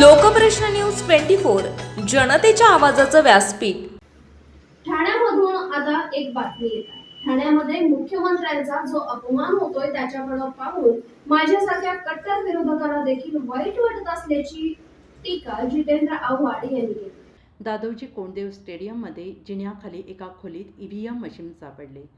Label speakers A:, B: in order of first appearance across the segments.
A: Lokprashna news twenty four जनतेच्या आवाजाचं व्यासपीठ.
B: ठाण्यामधून आता एक बातमी येत आहे. ठाण्यामध्ये मुख्यमंत्र्यांचा जो अपमान होतोय त्याच्याकडे पाहून माझ्यासारख्या कट्टर विरोधकांना देखील वाईट वाटत असल्याची टीका जितेंद्र आव्हाड यांनी केली.
C: दादोजी कोंडदेव स्टेडियममध्ये जिन्याखाली एका खोलीत ईव्हीएम मशीन सापडले.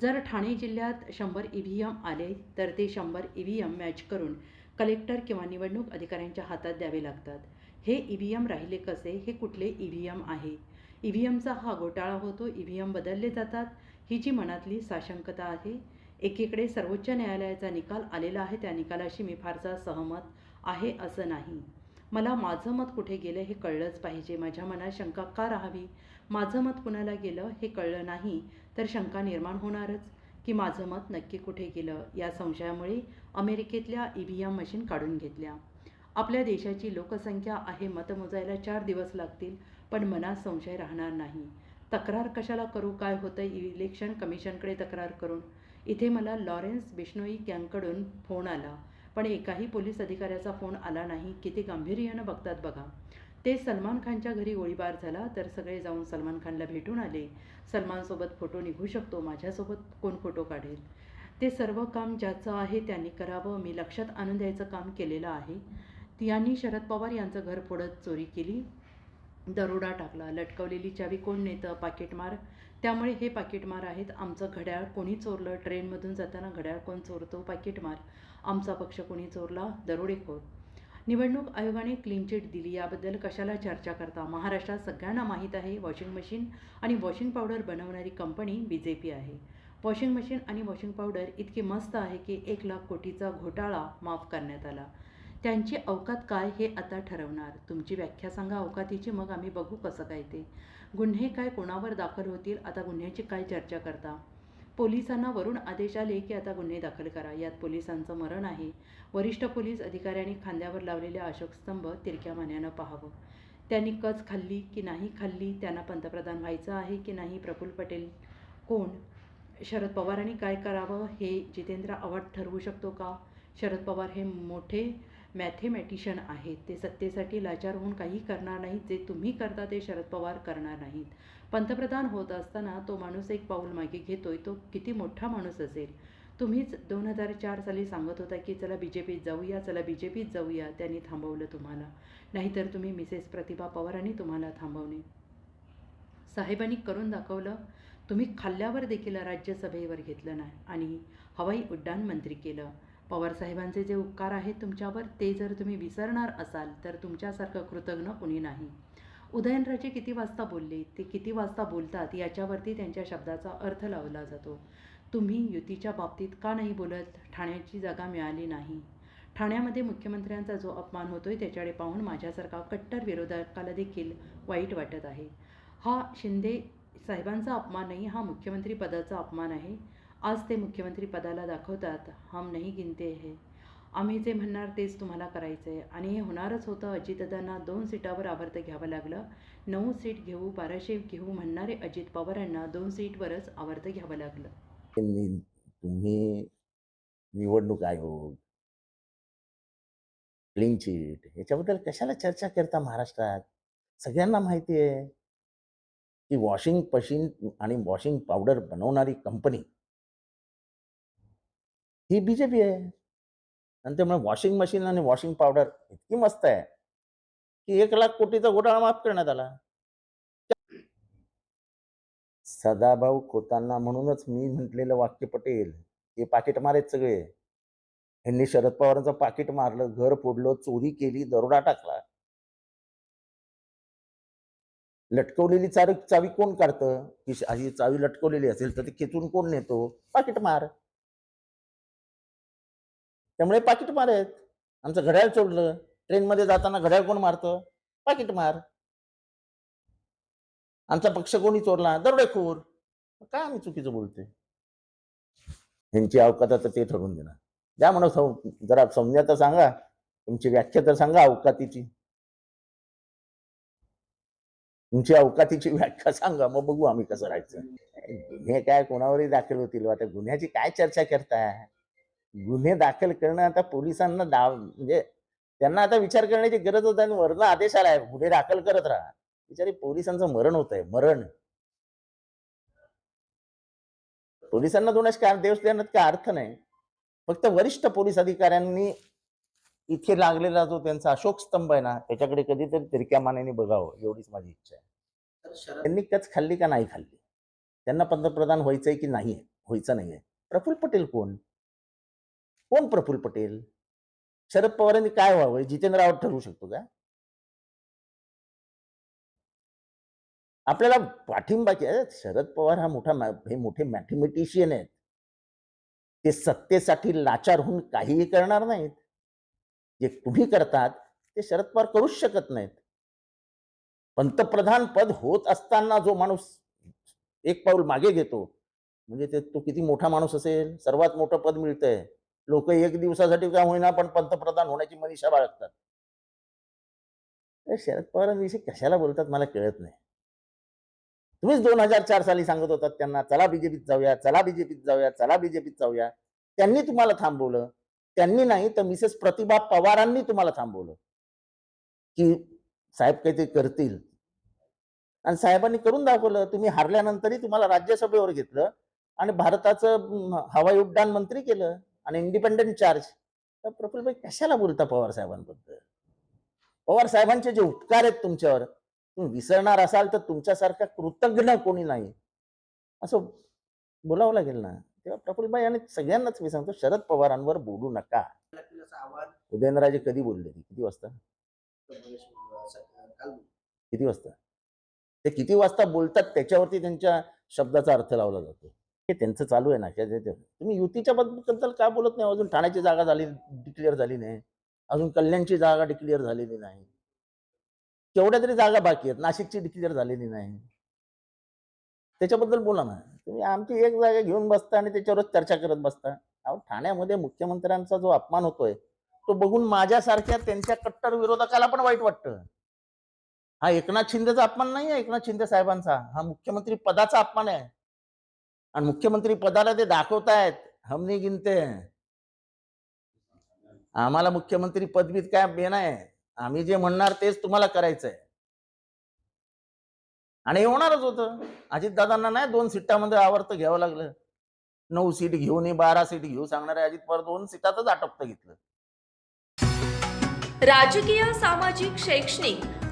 C: जर ठाणे जिल्ह्यात शंभर ईव्हीएम आले तर ते शंभर ईव्हीएम मॅच करून कलेक्टर किंवा निवडणूक अधिकाऱ्यांच्या हातात द्यावे लागतात. हे ई व्ही एम राहिले कसे? हे कुठले ई व्ही एम आहे? ई व्ही एमचा हा घोटाळा होतो ई व्ही एम बदलले जातात ही जी मनातली साशंकता आहे. एकीकडे सर्वोच्च न्यायालयाचा निकाल आलेला आहे त्या निकालाशी मी फारसा सहमत आहे असं नाही. मला माझं मत कुठे गेलं हे कळलंच पाहिजे. माझ्या मनात शंका का राहावी? माझं मत कुणाला गेलं हे कळलं नाही तर शंका निर्माण होणारच. की माझं मत नक्की कुठे गेलं? या संशयामुळे अमेरिकेतल्या ई व्ही एम मशीन काढून घेतल्या. आपल्या देशाची लोकसंख्या आहे मत मोजायला चार दिवस लागतील पण मनात संशय राहणार नाही. तक्रार कशाला करू? काय होतं इलेक्शन कमिशनकडे तक्रार करून. इथे मला लॉरेन्स बिश्नोई यांकडून फोन आला पण एकाही पोलीस अधिकाऱ्याचा फोन आला नाही. किती गांभीर्यानं बघतात बघा. ते सलमान खानच्या घरी गोळीबार झाला तर सगळे जाऊन सलमान खानला भेटून आले. सलमानसोबत फोटो निघू शकतो माझ्यासोबत कोण फोटो काढेल? ते सर्व काम ज्याचं आहे त्यांनी करावं मी लक्षात आणून द्यायचं काम केलेलं आहे. यांनी शरद पवार यांचं घर फोडत चोरी केली. दरोडा टाकला लटकवलेली चावी कोण नेतं? पाकिटमार त्यामुळे हे पाकिटमार आहेत. आमचं घड्याळ कोणी चोरलं? ट्रेनमधून जाताना घड्याळ कोण चोरतो? पाकिटमार आमचा पक्ष कोणी चोरला? दरोडेखोर. निवडणूक आयोगाने क्लीन चिट दिली. याबद्दल कशाला चर्चा करता? महाराष्ट्रात सगळ्यांना माहीत आहे वॉशिंग मशीन आणि वॉशिंग पावडर बनवणारी कंपनी बी जे पी आहे. वॉशिंग मशीन आणि वॉशिंग पावडर इतकी मस्त आहे की एक लाख कोटीचा घोटाळा माफ करण्यात आला. त्यांची अवकात काय हे आता ठरवणार? तुमची व्याख्या सांगा अवकातीची मग आम्ही बघू कसं काय ते. गुन्हे काय कोणावर दाखल होतील? आता गुन्ह्याची काय चर्चा करता? पोलिसांना वरून आदेश आले की आता गुन्हे दाखल करा. यात पोलिसांचं मरण आहे. वरिष्ठ पोलीस अधिकाऱ्यांनी खांद्यावर लावलेले अशोकस्तंभ तिरक्या मान्यानं पाहावं. त्यांनी कच खाल्ली की नाही खाल्ली त्यांना पंतप्रधान व्हायचं आहे की नाही प्रफुल्ल पटेल कोण? शरद पवारांनी काय करावं हे जितेंद्र आव्हाड ठरवू शकतो का? शरद पवार हे मोठे मॅथेमॅटिशियन आहेत. ते सत्तेसाठी लाचार होऊन काही करणार नाहीत. जे तुम्ही करता ते शरद पवार करणार नाहीत. पंतप्रधान होत असताना तो माणूस एक पाऊल मागे घेतोय तो किती मोठा माणूस असेल. तुम्हीच दोन हजार चार साली सांगत होता की चला बी जे पीत जाऊया चला बी जे पीत जाऊया त्यांनी थांबवलं तुम्हाला. नाहीतर तुम्ही मिसेस प्रतिभा पवारांनी तुम्हाला थांबवणे साहेबांनी करून दाखवलं तुम्ही खाल्ल्यावर देखील राज्यसभेवर घेतलं नाही. आणि हवाई उड्डाण मंत्री केलं. पवारसाहेबांचे जे उपकार आहेत तुमच्यावर ते जर तुम्ही विसरणार असाल तर तुमच्यासारखं कृतज्ञ कुणी नाही. उदयनराजे किती वाजता बोलले ते किती वाजता बोलतात याच्यावरती त्यांच्या शब्दाचा अर्थ लावला जातो. तुम्ही युतीच्या बाबतीत का नाही बोलत? ठाण्याची जागा मिळाली नाही. ठाण्यामध्ये मुख्यमंत्र्यांचा जो अपमान होतोय त्याच्याकडे पाहून माझ्यासारखा कट्टर विरोधकाला देखील वाईट वाटत आहे. हा शिंदे साहेबांचा अपमान नाही हा मुख्यमंत्री पदाचा अपमान आहे. आज ते मुख्यमंत्री पदाला दाखवतात हम नाही गिनते हे. आम्ही जे म्हणणार तेच तुम्हाला करायचं आहे आणि हे होणारच होतं. अजितदादांना दोन सीटावर आवर्त घ्यावं लागलं. नऊ सीट घेऊ बाराशे घेऊ म्हणणारे अजित पवारांना दोन सीटवरच आवर्त घ्यावं लागलं.
D: तुम्ही निवडणूक आयोग क्लीन चिट याच्याबद्दल कशाला चर्चा करता महाराष्ट्रात? सगळ्यांना माहिती आहे की वॉशिंग मशीन आणि वॉशिंग पावडर बनवणारी कंपनी ही बीजेपी आहे. आणि त्यामुळे वॉशिंग मशीन आणि वॉशिंग पावडर इतकी मस्त आहे की एक लाख कोटीचा घोटाळा माफ करण्यात आला. सदाभाऊ खोतांना म्हणूनच मी म्हटलेलं वाक्य पटेल हे पाकिट मारेत सगळे. यांनी शरद पवारांचं पाकिट मारलं घर फोडलं चोरी केली दरोडा टाकला. लटकवलेली चावी चावी कोण काढतं? की ही चावी लटकवलेली असेल तर ती खेचून कोण नेतो? पाकिट मार. त्यामुळे पाकिट मार आहेत. आमचं घड्याळ चोडलं. ट्रेनमध्ये जाताना घड्याळ कोण मारतं? पाकिट मार. आमचा पक्ष कोणी चोरला? दरोडेखोर. काय आम्ही चुकीचं बोलतोय? ह्यांची अवकात आता ते ठरवून देणार. द्या म्हणून सम जरा समजा तर सांगा. तुमची व्याख्या तर सांगा अवकातीची. तुमची अवकातीची व्याख्या सांगा. मग बघू आम्ही कसं राहायचं. हे काय कोणावरही दाखल होतील? आता गुन्ह्याची काय चर्चा करताय? गुन्हे दाखल करणं आता पोलिसांना डाव म्हणजे त्यांना आता विचार करण्याची गरजच नाही वरनं आदेश आलाय गुन्हे दाखल करत राहा. बिचारी पोलिसांचं मरण होत आहे मरण. पोलिसांना दोनच काय देश देण्यात काय अर्थ नाही. फक्त वरिष्ठ पोलीस अधिकाऱ्यांनी इथे लागलेला जो त्यांचा अशोक स्तंभ आहे ना त्याच्याकडे कधीतरी तिरक्या मानेने बघावं एवढीच माझी इच्छा आहे. त्यांनी कच खाल्ली का नाही खाल्ली? त्यांना पंतप्रधान व्हायचंय की नाही व्हायचं नाहीये. प्रफुल्ल पटेल कोण? कोण प्रफुल्ल पटेल? शरद पवारांनी काय व्हावं? जितेंद्र रावत ठरवू शकतो का? आपल्याला पाठिंबाची शरद पवार हा मोठा हे मोठे मॅथमॅटिशियन आहेत. ते सत्तेसाठी लाचार होऊन काहीही करणार नाहीत. जे तुम्ही करतात ते शरद पवार करूच शकत नाहीत. पंतप्रधान पद होत असताना जो माणूस एक पाऊल मागे घेतो म्हणजे ते तो किती मोठा माणूस असेल? सर्वात मोठं पद मिळतंय. लोक एक दिवसासाठी का होईना पण पंतप्रधान होण्याची मनीषा बाळगतात. शरद पवारांविषयी कशाला बोलतात मला कळत नाही. तुम्हीच दोन हजार चार साली सांगत होतात त्यांना चला बीजेपीत जाऊया चला बीजेपीत जाऊया चला बीजेपीत जाऊया. त्यांनी तुम्हाला थांबवलं. त्यांनी नाही तर मिसेस प्रतिभा पवारांनी तुम्हाला थांबवलं. की साहेब काहीतरी करतील. आणि साहेबांनी करून दाखवलं. तुम्ही हारल्यानंतरही तुम्हाला राज्यसभेवर घेतलं आणि भारताचं हवाई उड्डाण मंत्री केलं. आणि इंडिपेंडंट चार्ज तर प्रफुल्लभाई कशाला बोलता पवार साहेबांबद्दल? पवार साहेबांचे जे उपकार आहेत तुमच्यावर तुम्ही विसरणार असाल तर तुमच्यासारखा कृतज्ञ कोणी नाही. असं बोलावं लागेल ना? तेव्हा प्रफुल्लभाई आणि सगळ्यांनाच मी सांगतो शरद पवारांवर बोलू नका. उदयनराजे कधी बोलले? किती वाजता? किती वाजता? ते किती वाजता बोलतात त्याच्यावरती त्यांच्या शब्दाचा अर्थ लावला जातो. हे त्यांचं चालू आहे ना त्या- तुम्ही युतीच्या बद्दल का बोलत नाही अजून ठाण्याची जागा झाली डिक्लेअर झाली नाही. अजून कल्याणची जागा डिक्लेअर झालेली नाही. केवढ्या तरी जागा बाकी आहेत नाशिकची डिक्लेअर झालेली नाही. त्याच्याबद्दल बोला ना. तुम्ही आमची एक जागा घेऊन बसता आणि त्याच्यावरच चर्चा करत बसता. अहो ठाण्यामध्ये मुख्यमंत्र्यांचा जो अपमान होतोय तो बघून माझ्यासारख्या त्यांच्या कट्टर विरोधकाला पण वाईट वाटतं. हा एकनाथ शिंदेचा अपमान नाही आहे एकनाथ शिंदे साहेबांचा. हा मुख्यमंत्री पदाचा अपमान आहे. आणि मुख्यमंत्री पदाला ते दाखवतायत. हमनी गिनते आम्हाला मुख्यमंत्री पदवीत काय बेन आहे आम्ही जे म्हणणार तेच तुम्हाला करायचंय. आणि हे होणारच होतं. अजितदादांना नाही दोन सीटामध्ये आवर्त घ्यावं लागलं. नऊ सीट घेऊन बारा सीट घेऊ सांगणारे अजित पवार दोन सीटातच आटोपत घेतलं.
A: राजकीय सामाजिक शैक्षणिक